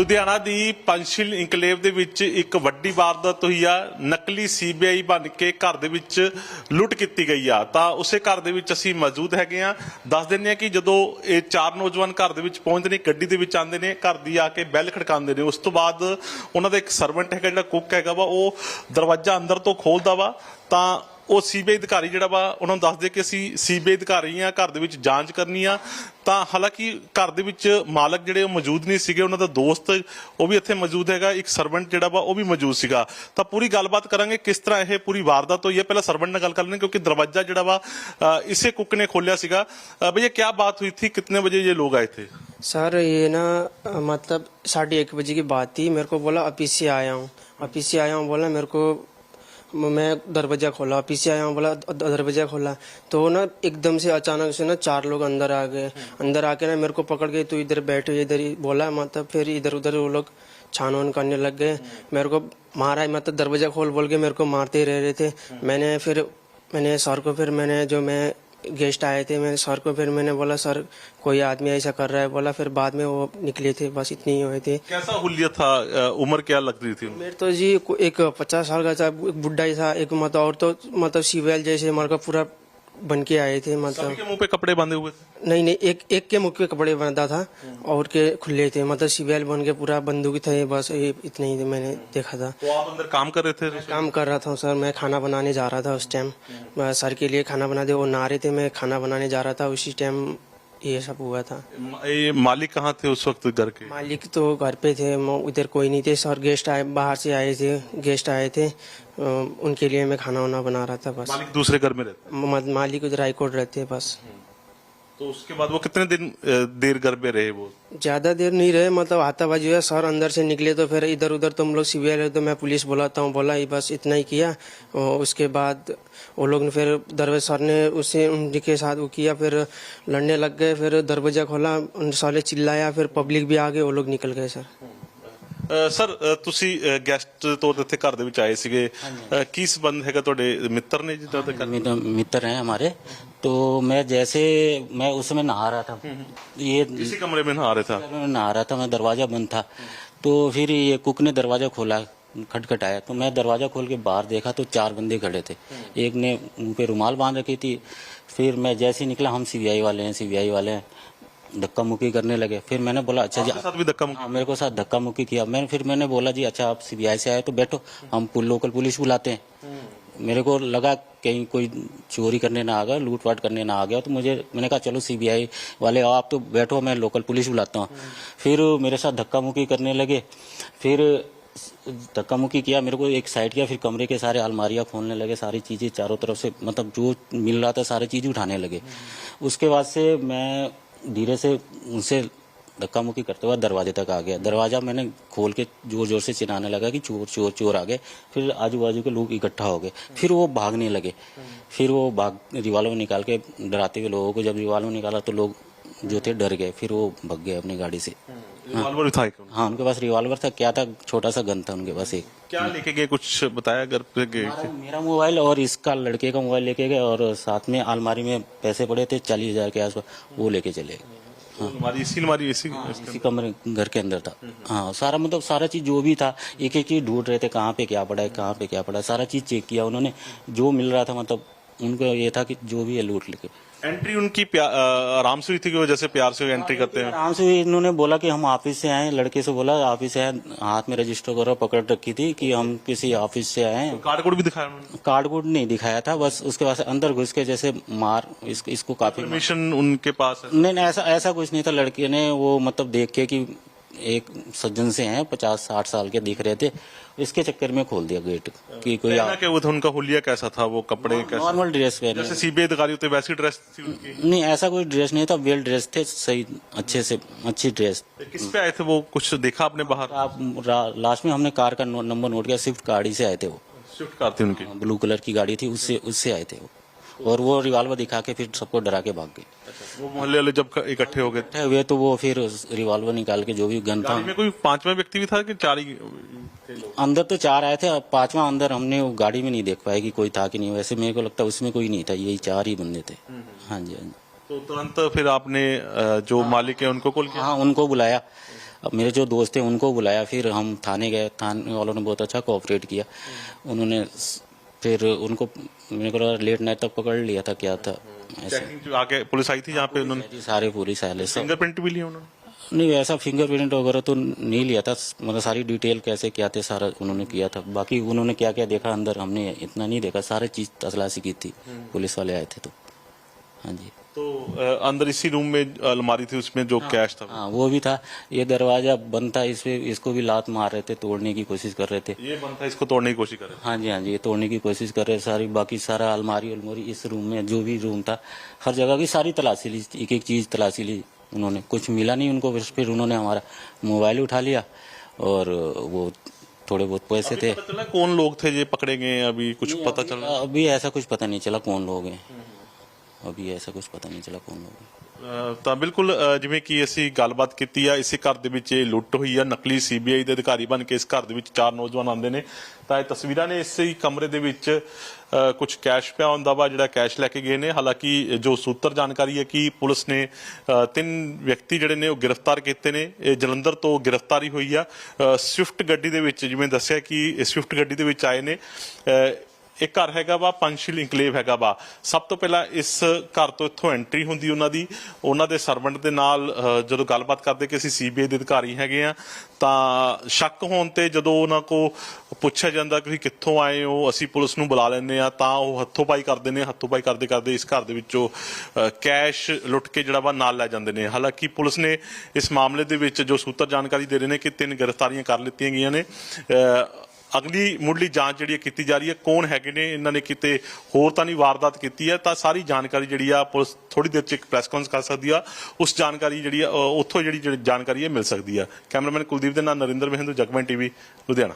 ਲੁਧਿਆਣਾ ਦੀ ਪੰਸ਼ੀਲ enclave ਦੇ ਵਿੱਚ ਇੱਕ ਵੱਡੀ ਵਾਰਦਾਤ ਹੋਈ ਆ। ਨਕਲੀ ਸੀਬੀਆਈ ਬਣ ਕੇ ਘਰ ਦੇ ਵਿੱਚ ਲੁੱਟ ਕੀਤੀ ਗਈ ਆ। ਤਾਂ ਉਸੇ ਘਰ ਦੇ ਵਿੱਚ ਅਸੀਂ ਮੌਜੂਦ ਹੈਗੇ ਆ। ਦੱਸ ਦਿੰਦੇ ਆ ਕਿ ਜਦੋਂ ਇਹ ਚਾਰ ਨੌਜਵਾਨ ਘਰ ਦੇ ਵਿੱਚ ਪਹੁੰਚਦੇ ਨੇ, ਗੱਡੀ ਦੇ ਵਿੱਚ ਆਉਂਦੇ ਨੇ, ਘਰ ਦੀ ਆ ਕੇ ਬੈਲ ਖੜਕਾਉਂਦੇ ਨੇ, ਉਸ ਤੋਂ ਬਾਅਦ ਉਹਨਾਂ ਦਾ ਇੱਕ ਸਰਵੈਂਟ ਹੈਗਾ, ਜਿਹੜਾ ਕੁੱਕ ਹੈਗਾ ਵਾ, ਉਹ ਦਰਵਾਜ਼ਾ ਅੰਦਰ ਤੋਂ ਖੋਲਦਾ ਵਾ। ਤਾਂ ਉਹ ਸੀਬੀਆਈ ਅਧਿਕਾਰੀ ਜਿਹੜਾ ਵਾ ਉਹਨਾਂ ਨੂੰ ਦੱਸਦੇ ਕਿ ਅਸੀਂ ਸੀਬੀਆਈ ਅਧਿਕਾਰੀ ਆ ਘਰ ਦੇ ਵਿੱਚ ਜਾਂਚ ਕਰਨੀ ਆ ਤਾਂ ਹਾਲਾਂਕਿ ਘਰ ਦੇ ਵਿੱਚ ਮਾਲਕ ਜਿਹੜੇ ਉਹ ਮੌਜੂਦ ਨਹੀਂ ਸੀਗੇ ਉਹਨਾਂ ਦਾ ਦੋਸਤ ਉਹ ਵੀ ਇੱਥੇ ਮੌਜੂਦ ਹੈਗਾ ਇੱਕ ਸਰਵੈਂਟ ਜਿਹੜਾ ਵਾ ਉਹ ਵੀ ਮੌਜੂਦ ਸੀਗਾ ਤਾਂ ਪੂਰੀ ਗੱਲਬਾਤ ਕਰਾਂਗੇ ਕਿਸ ਤਰ੍ਹਾਂ ਇਹ ਪੂਰੀ ਵਾਰਦਾਤ ਹੋਈ ਹੈ ਪਹਿਲਾਂ ਸਰਵੈਂਟ ਨਾਲ ਗੱਲ ਕਰ ਲੈਂਦੇ ਕਿਉਂਕਿ ਦਰਵਾਜ਼ਾ ਜਿਹੜਾ ਵਾ ਅ, ਇਸੇ ਕੁੱਕ ਨੇ ਖੋਲਿਆ ਸੀਗਾ ਅ, भैया क्या बात हुई थी कितने बजे ये लोग आए थे सर ये ना अ, मतलब साढ़े एक बजे की बात थी मेरे को बोला ऑफिस से आया हूँ ऑफिस से आया हूँ बोला मेरे को मैं दरवाज़ा खोला, पीछे आया हूँ बोला दरवाज़ा खोला। तो ना एकदम से अचानक से ना चार लोग अंदर आ गए। अंदर आके ना मेरे को पकड़ के तू इधर बैठे इधर ही बोला मतलब फिर इधर उधर वो लोग छानवान करने लग गए। मेरे को मारा मतलब दरवाज़ा खोल बोल के मेरे को मारते रह रहे थे। मैंने फिर, मैंने सर को फिर मैंने जो मैं गेस्ट आए थे मैंने सर को फिर मैंने बोला सर कोई आदमी ऐसा कर रहा है? बोला फिर बाद में वो निकले थे बस इतने ही हुए थे। कैसा हुलिया था? उम्र क्या लग रही थी मेरे तो जी एक पचास साल का था एक बुढ़ा ही था एक मतलब और तो मतलब सीवेल जैसे मेरे का पूरा बन के आए थे मतलब के मुँह पे कपड़े बांधे हुए थे? नहीं नहीं एक एक के मुँह पे कपड़े बांधा था और के खुले थे मतलब सीबीएल बन के पूरा बंदूक थे बस ये इतने ही मैंने देखा था। तो आप अंदर काम कर रहे थे? काम कर रहा था सर मैं खाना बनाने जा रहा था उस टाइम सर के लिए खाना बना दे वो नारे थे मैं खाना बनाने जा रहा था उसी टाइम ये सब हुआ था। ये मालिक कहाँ थे उस वक्त घर के? मालिक तो घर पे थे उधर कोई नहीं थे। सर गेस्ट आए बाहर से आए थे गेस्ट आए थे। उनके लिए मैं खाना वाना बना रहा था बस। मालिक दूसरे घर में रहते मालिक उधर हाईकोर्ट रहते बस। तो उसके बाद वो कितने दिन देर घर पे रहे वो? ज़्यादा देर नहीं रहे मतलब हाथाबाजी हुआ सर अंदर से निकले तो फिर इधर उधर तुम लोग सीबीआई तो मैं पुलिस बुलाता हूँ, बोला बस इतना ही किया। और उसके बाद वो लोग ने फिर दरवाज़ा सर ने उसे, उनके साथ वो किया, फिर लड़ने लग गए, फिर दरवाज़ा खोला साले चिल्लाया, फिर पब्लिक भी आ गए वो लोग निकल गए, सर। ਸਰ ਅ, ਤੁਸੀਂ ਗੈਸਟ ਤੌਰ ਤੇ ਇੱਥੇ ਘਰ ਦੇ ਵਿੱਚ ਆਏ ਸੀਗੇ ਅ, ਕੀ ਸੰਬੰਧ ਹੈਗਾ ਤੁਹਾਡੇ ਮਿੱਤਰ ਨੇ ਜਿੱਦਾਂ ਦੇ ਘਰ मित्र मित्र हैं हमारे तो मैं जैसे मैं उस समय नहा रहा था ये इसी कमरे में नहा रहे था मैं नहा रहा था मैं दरवाजा बंद था तो फिर ये कुक ने दरवाजा खोला खटखटाया तो मैं दरवाजा खोल के बाहर देखा तो चार बंदे खड़े थे एक ने मुंह पे रुमाल बांध रखी थी फिर मैं जैसे ही निकला हम सीबीआई वाले हैं सीबीआई वाले हैं धक्का मुक्की करने लगे। फिर मैंने बोला अच्छा जी साथ भी धक्का मुक्की हाँ मेरे को साथ धक्का मुक्की किया। मैंने फिर मैंने बोला जी अच्छा आप सीबीआई से आए तो बैठो हम लोकल पुलिस बुलाते हैं। मेरे को लगा कहीं कोई चोरी करने ना आ गया लूट पाट करने ना आ गया तो मुझे मैंने कहा चलो सीबीआई वाले आप तो बैठो मैं लोकल पुलिस बुलाता हूँ। फिर मेरे साथ धक्का मुक्की करने लगे। फिर धक्का मुक्की किया मेरे को एक साइड किया फिर कमरे के सारे अलमारियाँ खोलने लगे सारी चीज़ें चारों तरफ़ से मतलब जो मिल रहा था सारी चीज़ उठाने लगे। उसके बाद से मैं धीरे से उनसे धक्का मुक्की करते हुए दरवाजे तक आ गया। दरवाज़ा मैंने खोल के ज़ोर ज़ोर से चिल्लाने लगा कि चोर चोर चोर आ गए। फिर आजू बाजू के लोग इकट्ठा हो गए। फिर वो भागने लगे। फिर वो भाग रिवाल्वर निकाल के डराते हुए लोगों को, जब रिवाल्वर निकाला तो लोग जो थे डर गए। फिर वो भग गए अपनी गाड़ी से। रिवॉल्वर था एक। हाँ उनके पास रिवॉल्वर था क्या था? छोटा सा गन था उनके पास एक। क्या लेके गए? कुछ बताया घर पे गए मेरा- मेरा मोबाइल और इसका लड़के का मोबाइल लेके गए और साथ में अलमारी में पैसे पड़े थे चालीस हज़ार के आसपास वो लेके चले। गए हमारी इसी हमारी इसी इसी कमरे घर के अंदर था। हाँ सारा मतलब सारा चीज़ जो भी था एक एक चीज़ ढूंढ रहे थे कहाँ पे क्या पड़ा है कहाँ पे क्या पड़ा है सारा चीज़ चेक किया उन्होंने। जो मिल रहा था मतलब उनको ये था कि जो भी है लूट लेके। एंट्री उनकी आराम से हुई थी कि वो जैसे प्यार से एंट्री करते हैं? आराम से हुई। इन्होंने बोला कि हम ऑफ़िस से आए लड़के से बोला ऑफ़िस से आए हाथ में रजिस्टर करो पकड़ रखी थी कि हम किसी ऑफ़िस से आए हैं। कार्ड कोड भी दिखाया उन्होंने? कार्ड वुड नहीं दिखाया था बस उसके बाद अंदर घुस के जैसे मार इस, इसको काफ़ी परमिशन उनके पास है। नहीं नहीं ऐसा ऐसा कुछ नहीं था। लड़के ने वो मतलब देख के कि एक सज्जन से हैं पचास साठ साल के दिख रहे थे। इसके चक्कर में खोल दिया गेट कि कोई क्या था? उनका हुलिया कैसा था? वो कपड़े नॉर्मल ड्रेस पहने जैसे सीबीआई अधिकारी होते वैसी ड्रेस थी उनकी। नहीं ऐसा कोई ड्रेस नहीं था वेल ड्रेस थे सही अच्छे से अच्छी ड्रेस किस पे आए थे वो? कुछ देखा आपने बाहर? आप लास्ट में हमने कार का नंबर नोट किया स्विफ्ट गाड़ी से आए थे वो। स्विफ्ट कार थी उनकी। ब्लू कलर की गाड़ी थी उससे उससे आए थे वो। और वो रिवाल्वर दिखा के फिर सबको डरा के भाग गए। वो मोहल्ले वाले जब इकट्ठे हो गए? इकट्ठे हुए तो वो फिर रिवाल्वर निकाल के जो भी गन था। में कोई पांचवा व्यक्ति भी था कि चार ही अंदर तो चार आए थे पांचवा अंदर हमने वो गाड़ी में नहीं देख पाया कि कोई था कि नहीं। वैसे मेरे को लगता है उसमें कोई नहीं था यही चार ही बंदे थे। हाँ जी हाँ जी। तो तुरंत फिर आपने जो मालिक है उनको कॉल किया? हाँ उनको बुलाया। मेरे जो दोस्त थे उनको बुलाया फिर हम थाने गए। थाने वालों ने बहुत अच्छा कोऑपरेट किया। उन्होंने स- फिर उनको मेरे को लगा लेट नाइट तक पकड़ लिया था क्या था ऐसे। चेकिंग जो आगे पुलिस आई थी जहाँ पे उन्होंने सारे पुलिस आए फिंगरप्रिंट भी लिए उन्होंने? नहीं ऐसा फिंगरप्रिंट वगैरह तो नहीं लिया था मतलब सारी डिटेल कैसे क्या थे सारा उन्होंने किया था। बाकी उन्होंने क्या क्या देखा अंदर हमने इतना नहीं देखा सारे चीज़ तलाशी की थी। पुलिस वाले आए थे तो। हाँ जी। तो अंदर इसी रूम में अलमारी थी उसमें जो हाँ, कैश था हाँ वो भी था। ये दरवाज़ा बंद था इस पे इसको भी लात मार रहे थे तोड़ने की कोशिश कर रहे थे। ये बंद था इसको तोड़ने की कोशिश कर रहे हाँ जी हाँ जी ये तोड़ने की कोशिश कर रहे थे सारी बाकी सारा अलमारी अलमारी इस रूम में जो भी रूम था हर जगह की सारी तलाशी ली एक एक चीज़ तलाशी ली उन्होंने कुछ मिला नहीं उनको फिर- फिर उन्होंने हमारा मोबाइल उठा लिया और वो थोड़े बहुत पैसे थे। कौन लोग थे ये पकड़े गए अभी कुछ पता चला अभी ऐसा कुछ पता नहीं चला कौन लोग हैं। अभी ऐसा कुछ पता नहीं चला कौन लोग हैं ਅ, ਤਾਂ ਬਿਲਕੁਲ ਅ, ਜਿਵੇਂ ਕਿ ਅਸੀਂ ਗੱਲਬਾਤ ਕੀਤੀ ਆ ਇਸੇ ਘਰ ਦੇ ਵਿੱਚ ਇਹ ਲੁੱਟ ਹੋਈ ਆ ਨਕਲੀ ਸੀਬੀਆਈ ਦੇ ਅਧਿਕਾਰੀ ਬਣ ਕੇ ਇਸ ਘਰ ਦੇ ਵਿੱਚ ਚਾਰ ਨੌਜਵਾਨ ਆਉਂਦੇ ਨੇ ਤਾਂ ਇਹ ਤਸਵੀਰਾਂ ਨੇ ਇਸੇ ਹੀ ਕਮਰੇ ਦੇ ਵਿੱਚ ਕੁਝ ਕੈਸ਼ ਪਿਆ ਹੁੰਦਾ ਵਾ ਜਿਹੜਾ ਕੈਸ਼ ਲੈ ਕੇ ਗਏ ਨੇ ਹਾਲਾਂਕਿ ਜੋ ਸੂਤਰ ਜਾਣਕਾਰੀ ਹੈ ਕਿ ਪੁਲਿਸ ਨੇ ਅ, ਤਿੰਨ ਵਿਅਕਤੀ ਜਿਹੜੇ ਨੇ ਉਹ ਗ੍ਰਿਫਤਾਰ ਕੀਤੇ ਨੇ ਇਹ ਜਲੰਧਰ ਤੋਂ ਗ੍ਰਿਫਤਾਰੀ ਹੋਈ ਆ ਅ, ਸਵਿਫਟ ਗੱਡੀ ਦੇ ਵਿੱਚ ਜਿਵੇਂ ਦੱਸਿਆ ਕਿ ਇਹ ਸਵਿਫਟ ਗੱਡੀ ਦੇ ਵਿੱਚ ਆਏ ਨੇ ਅ, ਇਹ ਘਰ ਹੈਗਾ ਵਾ ਪੰਚਸ਼ੀਲ ਇਨਕਲੇਵ ਹੈਗਾ ਵਾ। ਸਭ ਤੋਂ ਪਹਿਲਾਂ ਇਸ ਘਰ ਤੋਂ ਇੱਥੋਂ ਐਂਟਰੀ ਹੁੰਦੀ ਉਹਨਾਂ ਦੀ। ਉਹਨਾਂ ਦੇ ਸਰਵੈਂਟ ਦੇ ਨਾਲ ਜਦੋਂ ਗੱਲਬਾਤ ਕਰਦੇ ਕਿ ਅਸੀਂ ਸੀਬੀਆਈ ਦੇ ਅਧਿਕਾਰੀ ਹੈਗੇ ਆ ਤਾਂ ਸ਼ੱਕ ਹੋਣ ਤੇ ਜਦੋਂ ਉਹਨਾਂ ਕੋ ਪੁੱਛਿਆ ਜਾਂਦਾ ਕਿ ਤੁਸੀਂ ਕਿੱਥੋਂ ਆਏ ਹੋ ਅਸੀਂ ਪੁਲਿਸ ਨੂੰ ਬੁਲਾ ਲੈਂਦੇ ਆ ਤਾਂ ਉਹ ਹੱਥੋਂ ਪਾਈ ਕਰਦੇ ਨੇ ਹੱਥੋਂ ਪਾਈ ਕਰਦੇ ਕਰਦੇ ਇਸ ਘਰ ਦੇ ਵਿੱਚੋਂ ਅਹ, ਕੈਸ਼ ਲੁੱਟ ਕੇ ਜਿਹੜਾ ਵਾ ਨਾਲ ਲੈ ਜਾਂਦੇ ਨੇ। ਹਾਲਾਂਕਿ ਪੁਲਿਸ ਨੇ ਇਸ ਮਾਮਲੇ ਦੇ ਵਿੱਚ ਜੋ ਸੂਤਰ ਜਾਣਕਾਰੀ ਦੇ ਰਹੇ ਨੇ ਕਿ ਤਿੰਨ ਗ੍ਰਿਫਤਾਰੀਆਂ ਕਰ ਲਿੱਤੀਆਂ ਗਈਆਂ ਨੇ। ਅਗਲੀ ਮੁੱਢਲੀ ਜਾਂਚ ਜਿਹੜੀ ਹੈ ਕੀਤੀ ਜਾ ਰਹੀ ਹੈ, ਕੌਣ ਹੈਗੇ ਨੇ, ਇਹਨਾਂ ਨੇ ਕਿਤੇ ਹੋਰ ਤਾਂ ਨਹੀਂ ਵਾਰਦਾਤ ਕੀਤੀ ਹੈ, ਤਾਂ ਸਾਰੀ ਜਾਣਕਾਰੀ ਜਿਹੜੀ ਆ ਪੁਲਿਸ ਥੋੜੀ ਦੇਰ ਚ ਇੱਕ ਪ੍ਰੈਸ ਕਾਨਫਰੰਸ ਕਰ ਸਕਦੀ ਆ। ਉਸ ਜਾਣਕਾਰੀ ਜਿਹੜੀ ਆ ਉੱਥੋਂ ਜਿਹੜੀ ਜਿਹੜੀ ਜਾਣਕਾਰੀ ਹੈ ਮਿਲ ਸਕਦੀ ਆ। ਕੈਮਰਾਮੈਨ ਕੁਲਦੀਪ ਦੇ ਨਾਲ ਨਰਿੰਦਰ ਮਹਿੰਦੂ, ਜਗਮਨ ਟੀਵੀ, ਲੁਧਿਆਣਾ।